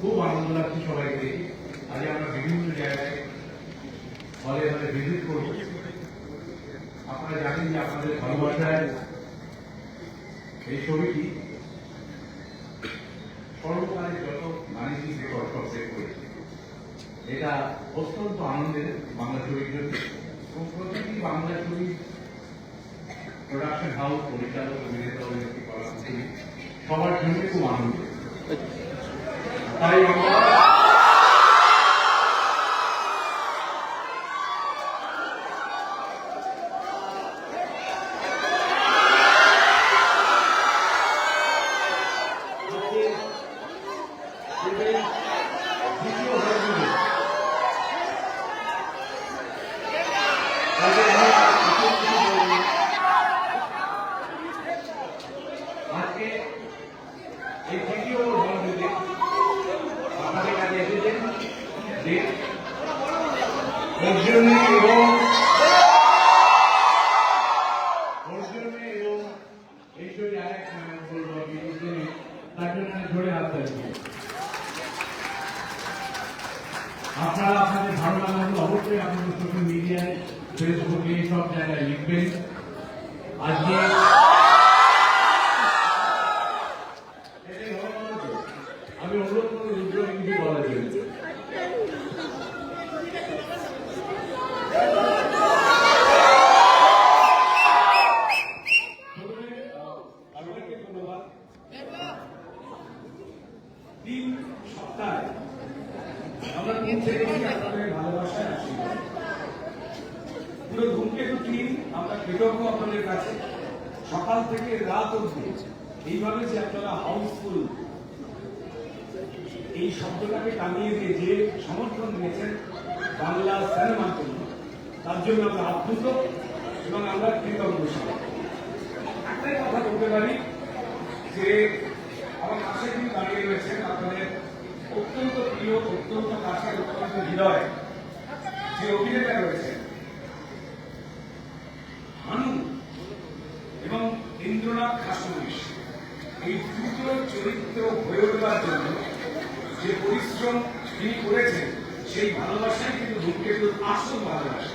খুব আনন্দ লাগছে সবাইকে আজ আমরা বিভিন্ন জায়গায় আপনারা জানেন যে আপনাদের ভালোবাসায় এই ছবিটি সর্বকালের যত বাণিজ্যিক রেকর্ড সব সেট এটা অত্যন্ত আনন্দের বাংলা ছবির জন্য। এবং প্রতিটি বাংলা ছবি প্রোডাকশন হাউস পরিচালক, অভিনেতা, অভিনেত্রী কলাকুশলী সবার জন্য খুব আনন্দ তাই আমরা এই তৃতীয় ধর্মীতে আপনাদের কাছে এসেছেন যে অর্জুনে এবং এইসব আরেক বলব হাত থাকবে আপনারা আপনাদের ভালো লাগাগুলো অবশ্যই আপনাদের সোশ্যাল মিডিয়ায় ফেসবুকে সব জায়গায় লিখবেন। আজকে এটাই হলো কথা তো। আমি অনুরোধ করব রুদ্র কিছু বলার জন্য প্রথমে, আহ, সবাইকে ধন্যবাদ। তিন সপ্তাহে আমরা পৌঁছে গেছি আপনাদের ভালোবাসায় আসি পুরো ধূমকেতু টিম আমরা কৃতজ্ঞ আপনাদের কাছে সকাল থেকে রাত অবধি। এইভাবে যে আপনারা হাউসফুল, এই শব্দটাকে টানিয়ে দিয়ে যে সমর্থন দিয়েছেন বাংলা সিনেমার জন্য তার জন্য আমরা আপ্লুত এবং আমরা কৃতজ্ঞ একটাই কথা বলতে পারি যে আমার পাশে যিনি দাঁড়িয়ে রয়েছেন, আপনাদের অত্যন্ত প্রিয়, অত্যন্ত কাছের, অত্যন্ত হৃদয়, যে অভিনেতা রয়েছেন ভানু এবং ইন্দ্রনাথ খাসুরিশ এই দুটো চরিত্র হয়ে ওঠার জন্য যে পরিশ্রম তিনি করেছেন সেই ভালোবাসাই কিন্তু ধূমকেতুর আসল ভালোবাসা।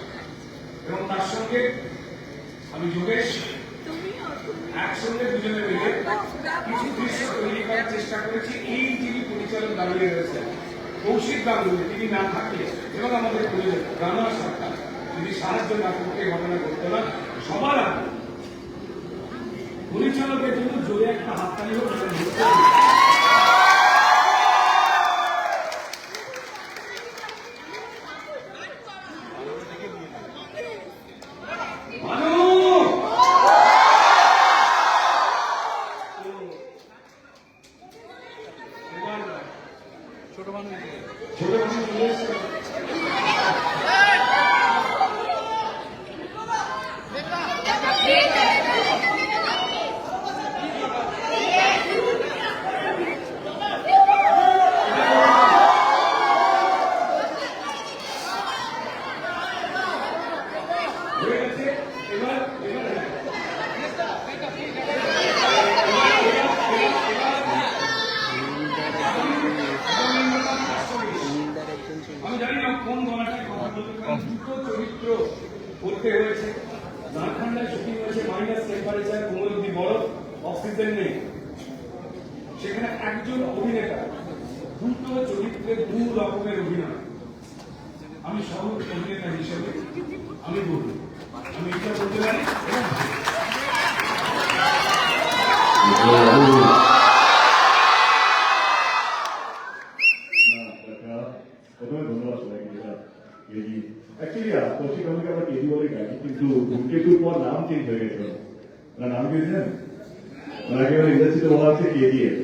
এবং তার সঙ্গে আমি যোগেশ একসঙ্গে দুজনে মিলে কিছু দৃশ্য তৈরি করার চেষ্টা করেছি। এই যিনি পরিচালক দাঁড়িয়ে রয়েছেন কৌশিক গাঙ্গুলি তিনি না থাকলে এবং আমাদের পরিচালক রানা সরকার যদি সাহায্য না করতে ঘটনা করতে না সবার আগে পরিচালকের জন্য জোরে একটা হাততালি হোক এটা ধরতে হবে। মানু! ছোট মানুষ ছোট মানুষ চলে এসছে। হয়ে গেছে এবার আমি জানি না কোন গলাটায় কথা বলতে কারণ দুটো চরিত্র করতে হয়েছে ঝাড়খণ্ডে শুটিং হয়েছে মাইনাস টেম্পারেচার নেই সেখানে একজন অভিনেতা, দুটো চরিত্রে দু রকমের অভিনয়। আমি সহ অভিনেতা হিসেবে আমি বলব আমি এটা বলতে পারি? এবং প্রথমে ধন্যবাদ সবাইকে যেটা কেজি অ্যাকচুয়ালি কৌশিক আমাকে আমরা কেজি বলে ডাকি কিন্তু ধূমকেতুর পর নাম চেঞ্জ হয়ে গেছিল ওনার নাম কি জানেন ওনাকে এবার ইন্ডাস্ট্রিতে বলা হচ্ছে কেজিএফ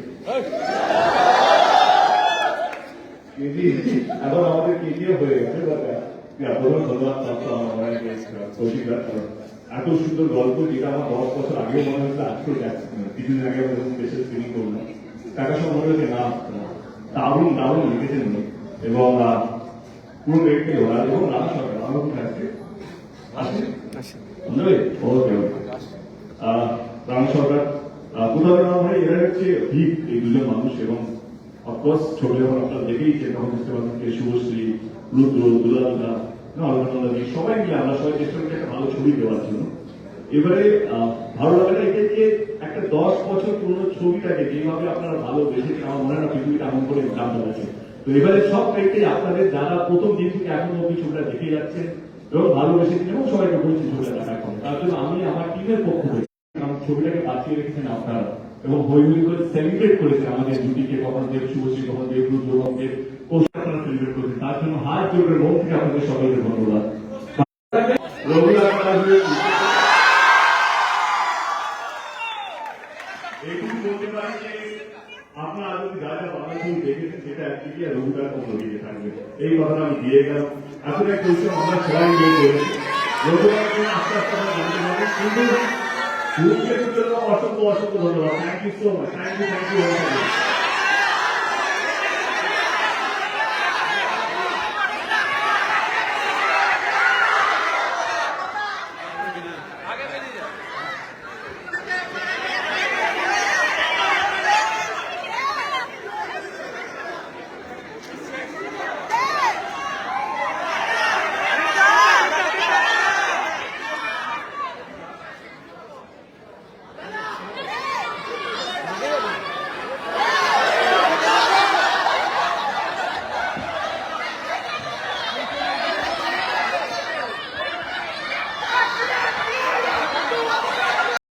এখন আমাদের কেজিএফ হয়ে গেছে? বাট ধন্যবাদ প্রাপ্ত আমার কৌশিক এত সুন্দর গল্প যেটা আমার দশ বছর আগেও মনে হচ্ছে আজকে কিছুদিন আগে আমি যখন দেশের স্ক্রিনিং করলাম। টাকা সব মনে হচ্ছে না দারুণ দারুণ লিখেছেন এবং পুরো ব্যক্তি ওরা এবং রানা সরকার আমার আসছে। আসছে? বুঝলে ওকে ওকে রানা সরকার কোথাও না ভাই এরা হচ্ছে হিট এই দুজন মানুষ এবং অফকোর্স ছবি যখন আপনারা দেখেইছেন তখন বুঝতে পারবেন যে শুভশ্রী, রুদ্র, দুলালদা, না সবাই মিলে আমরা সবাই চেষ্টা করছি একটা ভালো ছবি দেওয়ার জন্য। এবারে ভালো লাগাটা এটা যে একটা দশ বছর পুরনো ছবিটাকে যেভাবে আপনারা ভালো বেসেছেন আমার মনে হয় না পৃথিবীটা এমন করে দাম আছে তো এবারে সব ক্ষেত্রে আপনাদের যারা প্রথম দিন থেকে এখন অব্দি ছবিটা দেখে যাচ্ছেন, এবং ভালোবেসেছেন এবং সবাইকে বলছি ছবিটা দেখার জন্য। তার জন্য আমি, আমার টিমের পক্ষ থেকে ছবিটাকে বাঁচিয়ে রেখেছেন আপনারা। এবং হই করে সেলিব্রেট করেছেন আমাদের জুটিকে কখন দেব শুভশ্রী, কখন দেব রুদ্র দেব কৌশল আপনারা সেলিব্রেট করেছেন। তার জন্য হাত জোরের মন থেকে আপনাদের সকলকে ধন্যবাদ। আপনারা যদি যা যা বাংলা দেখেছেন সেটা একদিকে রঘুদার অন্যদিকে থাকবে। এই কথাটা আমি দিয়ে গেলাম। আসলে একটা আমরা সবাই মিলে করেছি। রঘুদার আস্তে আস্তে আমরা জানতে পারব, কিন্তু জন্য অসংখ্য অসংখ্য ধন্যবাদ thank you so much thank you thank you